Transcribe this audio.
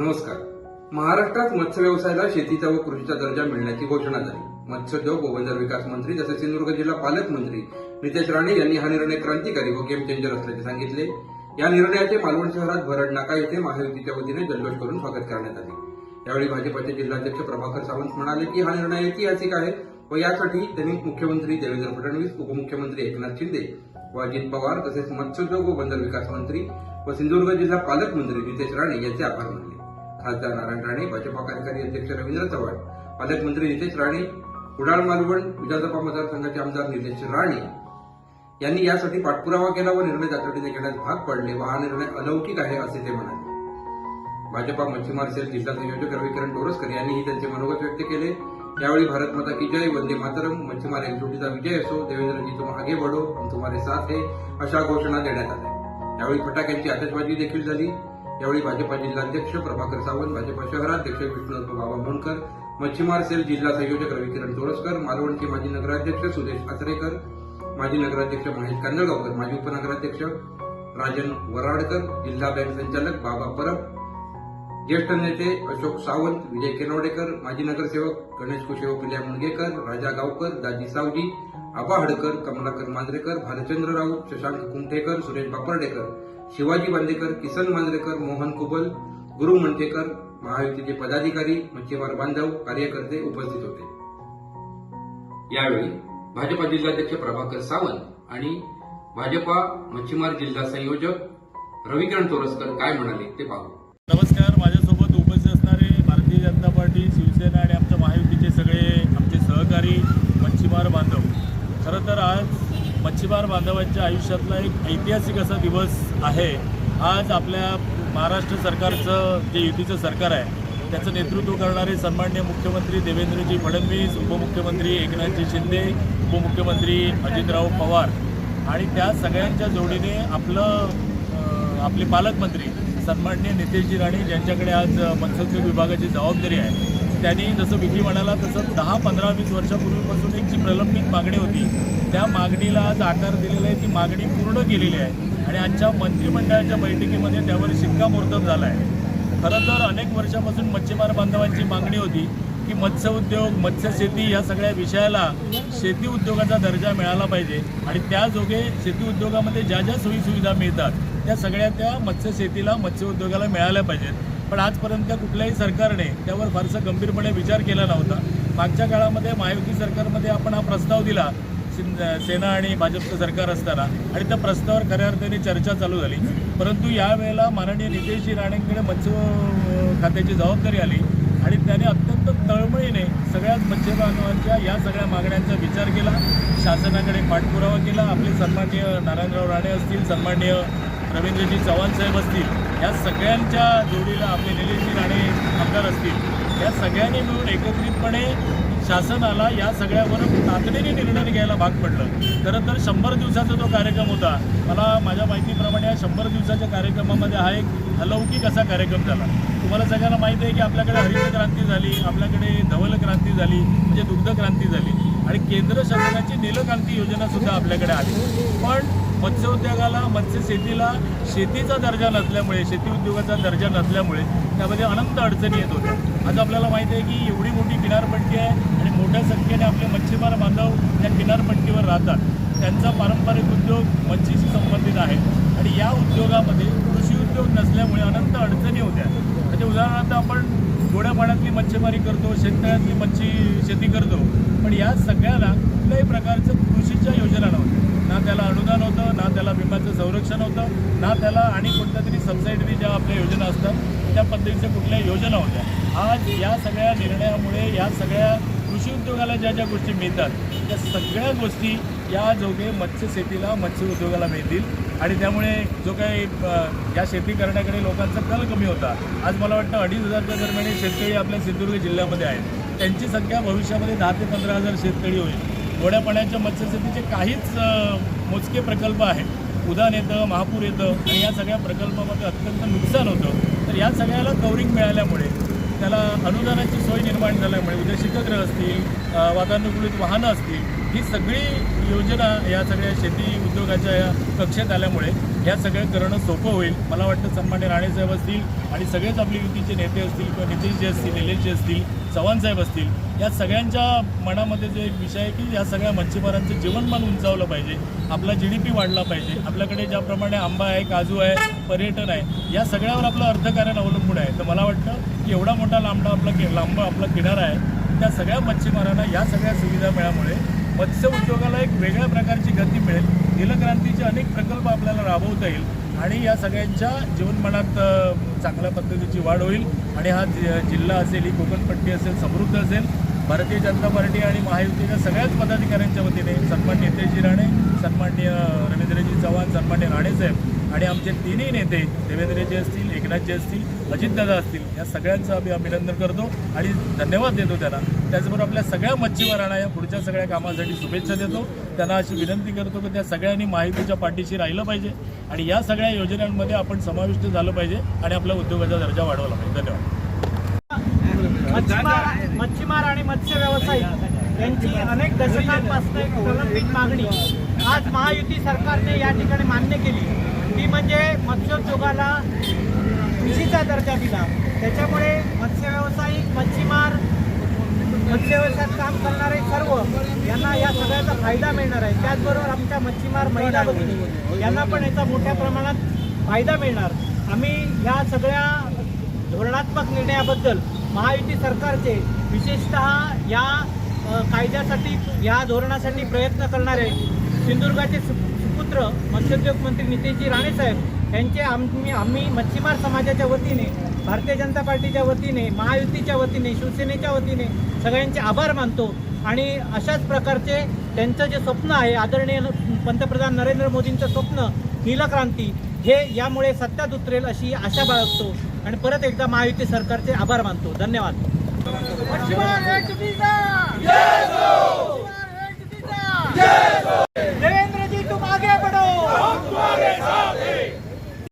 नमस्कार. महाराष्ट्रात मत्स्य व्यवसायाला शेतीचा व कृषीचा दर्जा मिळण्याची घोषणा झाली. मत्स्योद्योग व बंदर विकास मंत्री तसेच सिंधुदुर्ग जिल्हा पालकमंत्री नितेश राणे यांनी हा निर्णय क्रांतिकारी व गेम चेंजर असल्याचे सांगितले. या निर्णयाचे मालवण शहरात भरड नाका येथे महायुतीच्या वतीने जल्लोष करून स्वागत करण्यात आले. यावेळी भाजपाचे जिल्हाध्यक्ष प्रभाकर सावंत म्हणाले की हा निर्णय ऐतिहासिक आहे व यासाठी त्यांनी मुख्यमंत्री देवेंद्र फडणवीस उपमुख्यमंत्री एकनाथ शिंदे व अजित पवार तसेच मत्स्योद्योग व बंदर विकास मंत्री व सिंधुदुर्ग जिल्हा पालकमंत्री नितेश राणे यांचे आभार मानले. खासदार नारायण राणे भाजपा कार्यकारी अध्यक्ष रवींद्र चव्हाण पालकमंत्री नितेश राणे कुडाळ मालवण विधानसभा मतदारसंघाचे आमदार निलेश राणे यांनी यासाठी पाठपुरावा केला व निर्णय तातडीने घेण्यास भाग पडले व हा निर्णय अलौकिक आहे असे ते म्हणाले. भाजपा मच्छीमार सेल जिल्हा संयोजक रविकिरण डोरसकर यांनीही त्यांचे मनोगत व्यक्त केले. यावेळी भारत माता की जय वंदे मातरम मच्छीमार एकजुटीचा विजय असो देवेंद्रजी तुम आगे बढो हम तुम्हारे साथ है अशा घोषणा देण्यात आल्या. यावेळी फटाक्यांची आतषबाजी देखील झाली. यावेळी भाजपा जिल्हाध्यक्ष प्रभाकर सावंत भाजपा शहराध्यक्ष विष्णुदत्त बाबा मोणकर मच्छीमार सेल जिल्हा संयोजक रविकिरण चोरसकर मालवणचे माजी नगराध्यक्ष सुदेश आचरेकर माजी नगराध्यक्ष महेश कांदळगावकर माजी उपनगराध्यक्ष राजन वराडकर जिल्हा बँक संचालक बाबा परब ज्येष्ठ नेते अशोक सावंत विजय केनवडेकर माजी नगरसेवक गणेश कुशेव पिल्या मुणगेकर राजा गावकर दाजी सावजी आबा हडकर कमलाकर मांजरेकर भालचंद्र राऊत शशांक कुमठेकर सुरेश बापर्डेकर शिवाजी बांदेकर किसन मांजरेकर मोहन कुबल गुरु मंटेकर महायुतीचे पदाधिकारी मच्छीमार बांधव कार्यकर्ते उपस्थित होते. यावेळी भाजपा जिल्हाध्यक्ष प्रभाकर सावंत आणि भाजपा मच्छीमार जिल्हा संयोजक रविकिरण तोरसकर काय म्हणाले ते पाहू. नमस्कार माझ्यासोबत उपस्थित असणारे भारतीय जनता पार्टी शिवसेना आणि आमच्या महायुतीचे सगळे आमचे सहकारी मच्छीमार बांधव. खरं तर आज मच्छीमार बांधवांच्या आयुष्यातला एक ऐतिहासिक असा दिवस आहे. आज आपल्या महाराष्ट्र सरकारचं जे युतीचं सरकार आहे त्याचं नेतृत्व करणारे सन्मान्य मुख्यमंत्री देवेंद्रजी फडणवीस उपमुख्यमंत्री एकनाथजी शिंदे उपमुख्यमंत्री अजितराव पवार आणि त्या सगळ्यांच्या जोडीने आपलं आपले पालकमंत्री सन्माननीय नितेशजी राणे ज्यांच्याकडे आज मत्स्य मत्स्योद्योग विभागाची जबाबदारी आहे त्यांनी जसं विधी म्हणाला तसं दहा पंधरा वीस वर्षापूर्वीपासून एक जी प्रलंबित मागणी होती त्या मागणीला आज आकार दिलेला आहे ती मागणी पूर्ण केलेली आहे. आणि आजच्या मंत्रिमंडळाच्या बैठकीमध्ये त्यावर शिक्कामोर्तब झाला आहे खरं तर अनेक वर्षापासून मच्छीमार बांधवांची मागणी होती की मत्स्य उद्योग मत्स्यशेती या सगळ्या विषयाला शेती उद्योगाचा दर्जा मिळाला पाहिजे. आणि त्याजोगे शेती उद्योगामध्ये ज्या ज्या सोयीसुविधा मिळतात त्या सगळ्या त्या मत्स्यशेतीला मत्स्य उद्योगाला मिळाल्या पाहिजेत. पण आजपर्यंत कुठल्याही सरकारने त्यावर फारसा गंभीरपणे विचार केला नव्हता. मागच्या काळामध्ये महायुती सरकारमध्ये आपण हा प्रस्ताव दिला सेना आणि भाजपचं सरकार असताना. आणि त्या प्रस्तावावर खऱ्या अर्थाने चर्चा चालू झाली. परंतु यावेळेला माननीय नितेशजी राणेंकडे मत्स्य खात्याची जबाबदारी आली आणि त्याने अत्यंत तळमळीने सगळ्याच मत्स्यबांधवांच्या या सगळ्या मागण्यांचा विचार केला. शासनाकडे पाठपुरावा केला. आपले सन्माननीय नारायणराव राणे असतील सन्माननीय रवींद्रजी चव्हाण साहेब असतील या सगळ्यांच्या जोडीला आपले निलेशजी राणे आमदार असतील या सगळ्यांनी मिळून एकत्रितपणे शासनाला या सगळ्यावर तातडीने निर्णय घ्यायला भाग पडलं. खरं तर शंभर दिवसाचा जो कार्यक्रम होता मला माझ्या माहितीप्रमाणे या शंभर दिवसाच्या कार्यक्रमामध्ये हा एक अलौकिक असा कार्यक्रम झाला. तुम्हाला सगळ्यांना माहिती आहे की आपल्याकडे हरित क्रांती झाली आपल्याकडे धवल क्रांती झाली म्हणजे दुग्ध क्रांती झाली. आणि केंद्र शासनाची नीलक्रांती योजनासुद्धा आपल्याकडे आली. पण मत्स्योद्योगाला मत्स्य शेतीला शेतीचा दर्जा नसल्यामुळे शेती उद्योगाचा दर्जा नसल्यामुळे त्यामध्ये अनंत अडचणी येत होत्या. आज आपल्याला माहिती आहे की एवढी मोठी किनारपट्टी आहे आणि मोठ्या संख्येने आपले मच्छीमार बांधव या किनारपट्टीवर राहतात. त्यांचा पारंपरिक उद्योग मच्छीशी संबंधित आहे. आणि या उद्योगामध्ये कृषी उद्योग नसल्यामुळे अनंत अडचणी होत्या. म्हणजे उदाहरणार्थ आपण गोड्या पाण्यातली मच्छीमारी करतो शेततळ्यातली मच्छी शेती करतो. पण या सगळ्याला कुठल्याही प्रकारचं कृषीच्या योजना नव्हत्या. ना त्याला अनुदान होतं ना त्याला विम्याचं संरक्षण होतं ना त्याला आणि कोणत्या तरी सबसिडी ज्या आपल्या योजना असतात त्या पद्धतीच्या कुठल्या योजना होत्या. आज या सगळ्या निर्णयामुळे या सगळ्या कृषी उद्योगाला ज्या ज्या गोष्टी मिळतात त्या सगळ्या गोष्टी या जोगे मत्स्य शेतीला मत्स्य उद्योगाला मिळतील. आणि त्यामुळे जो काही या शेती करण्याकडे लोकांचा कल कमी होता. आज मला वाटतं अडीच हजारच्या दरम्यान शेतकरी आपल्या सिंधुदुर्ग जिल्ह्यामध्ये आहेत. त्यांची संख्या भविष्यामध्ये दहा ते पंधरा हजार शेतकरी होईल. गोड्या पाण्याच्या मत्स्यशेतीचे काहीच मोजके प्रकल्प आहेत. उदान येतं महापूर येतं आणि या सगळ्या प्रकल्पामध्ये अत्यंत नुकसान होतं. तर या सगळ्याला कवरिंग मिळाल्यामुळे त्याला अनुदानाची सोय निर्माण झाल्यामुळे उद्या शीतगृह असतील वातानुकूलित वाहनं असतील ही सगळी योजना या सगळ्या शेती उद्योगाच्या या कक्षेत आल्यामुळे ह्या सगळं करणं सोपं होईल. मला वाटतं सन्मान्य राणेसाहेब असतील आणि सगळेच आपले युतीचे नेते असतील किंवा नितीशजी असतील निलेशजी असतील चव्हाणसाहेब असतील या सगळ्यांच्या मनामध्ये जे एक विषय आहे की या सगळ्या मच्छीमारांचं जीवनमान उंचावलं पाहिजे. आपला जी डी पी वाढला पाहिजे. आपल्याकडे ज्याप्रमाणे आंबा आहे काजू आहे पर्यटन आहे या सगळ्यावर आपलं अर्थकारण अवलंबून आहे. तर मला वाटतं की एवढा मोठा लांबडा आपला लांब आपला किनारा आहे त्या सगळ्या मच्छीमारांना या सगळ्या सुविधा मिळाल्यामुळे मत्स्य उद्योगाला एक वेगळ्या प्रकारची गती मिळेल. नीलक्रांतीचे अनेक प्रकल्प आपल्याला राबवता येईल आणि या सगळ्यांच्या जीवनमानात चांगल्या पद्धतीची वाढ होईल. आणि हा जि- जिल्हा असेल ही कोकणपट्टी असेल समृद्ध असेल भारतीय जनता पार्टी आणि महायुतीच्या सगळ्याच पदाधिकाऱ्यांच्या वतीने सन्मान्य नितेशजी राणे सन्मान्य रवींद्रजी चव्हाण सन्मान्य राणेसाहेब आणि आमचे तिन्ही नेते देवेंद्रजी असतील एकनाथजी असतील अजितदादा असतील या सगळ्यांचं आम्ही अभिनंदन करतो आणि धन्यवाद देतो त्यांना. त्याचबरोबर आपल्या सगळ्या मच्छीमारांना या पुढच्या सगळ्या कामासाठी शुभेच्छा देतो. त्यांना अशी विनंती करतो की त्या सगळ्यांनी माहितीच्या पाठीशी राहिलं पाहिजे आणि या सगळ्या योजनांमध्ये आपण समाविष्ट झालं पाहिजे आणि आपल्या उद्योगाचा दर्जा वाढवला पाहिजे. धन्यवाद. मच्छीमार मच्छीमार आणि मत्स्य व्यावसायिक यांची अनेक दशकांपासून एक प्रलंबित मागणी आज महायुती सरकारने या ठिकाणी मान्य केली. ती म्हणजे मत्स्योद्योगाला कृषीचा दर्जा दिला. त्याच्यामुळे मत्स्य व्यावसायिक मच्छीमार मत्स्य व्यवसायात काम करणारे सर्व यांना या सगळ्याचा फायदा मिळणार आहे. त्याचबरोबर आमच्या मच्छीमार महिला भगिनी यांना पण याचा मोठ्या प्रमाणात फायदा मिळणार. आम्ही या सगळ्या धोरणात्मक निर्णयाबद्दल महायुती सरकारचे विशेषतः या कायद्यासाठी या धोरणासाठी प्रयत्न करणारे सिंधुदुर्गाचे सु- पुत्र मत्स्योद्योग मंत्री नितीनजी राणे साहेब यांचे आम्ही आम्ही मच्छीमार समाजाच्या वतीने भारतीय जनता पार्टीच्या वतीने महायुतीच्या वतीने शिवसेनेच्या वतीने सगळ्यांचे आभार मानतो. आणि अशाच प्रकारचे त्यांचं जे स्वप्न आहे आदरणीय पंतप्रधान नरेंद्र मोदींचं स्वप्न नीलक्रांती हे यामुळे सत्यात उतरेल अशी आशा बाळगतो. आणि परत एकदा महायुती सरकारचे आभार मानतो. धन्यवाद. मच्छीमार Suárez, Suárez,